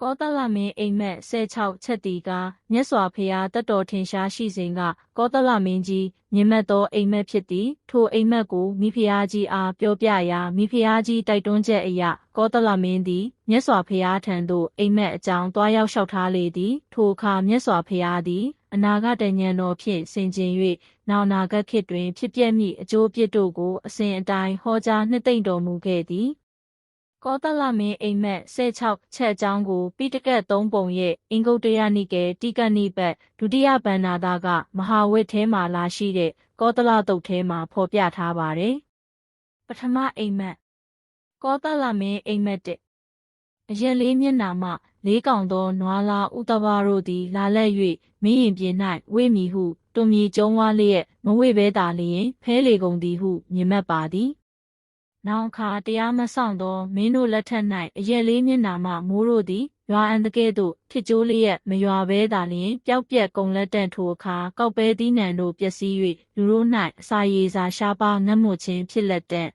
ကောသလမင်းအိမ်မက်16ချက်တီကမြတ်စွာဘုရားတတ်တော်ထင်ရှားရှိစဉ်ကကောသလမင်းကြီးမြင့်မတ်သောအိမ်မက်ဖြစ်သည်ထိုအိမ်မက်ကိုမိဖုရားကြီးအားပြောပြရာမိဖုရားကြီးတိုက်တွန်းချက်အရကောသလမင်းသည်မြတ်စွာဘုရားထံသို့အိမ်မက်အကြောင်းတွားရောက်လျှောက်ထားလေသည်ထိုအခါမြတ်စွာဘုရားသည်အနာဂတ်တဉဏ်တော်ဖြင့်ဆင်ခြင်၍နောက်နာဂတ်ခေတ်တွင်ဖြစ်ပျက်မည့်အကျိုးပြစ်တို့ကိုအစဉ်အတိုင်းဟောကြားနှစ်သိမ့်တော်မူခဲ့သည် ကောသလမင်းအိမ်မက်16ချက်အကြောင်းကိုပိဋကတ်3ပုံရဲ့အင်္ဂုတ္တရနိကေတိကနိပတ်ဒုတိယဗန္နာသားကမဟာဝိတ်ထဲမှာလာရှိတဲ့ကောသလတုတ်ထဲမှာဖော်ပြထားပါတယ်။ပထမအိမ်မက်ကောသလမင်းအိမ်မက်တဲ့အရက်လေးမျက်နှာမှလေးကောင်သောနွားလားဥတဘာတို့သည် လာလက်၍မင်းရင်ပြင်၌ဝိမီဟုတွန်မြေကျုံးဝါလျက်မဝိဘဲသာလျင်ဖဲလေကုန်သည်ဟုမြင်မှတ်ပါသည်။ နောင်အခါတရားမဆောင်သောမင်းတို့လက်ထက်၌အရက်လေးမျက်နှာမှမိုးတို့သည်ရွာအံတကဲ့သို့ထစ်ကျိုးလျက်မရွာဘဲသာလျှင်ပျောက်ပြက်ကုန်လက်တန့်ထိုအခါကောက်ပဲသီးနှံတို့ပျက်စီး၍လူတို့၌အစာရေစာရှားပါးငတ်မွတ်ခြင်းဖြစ်လက်တန့်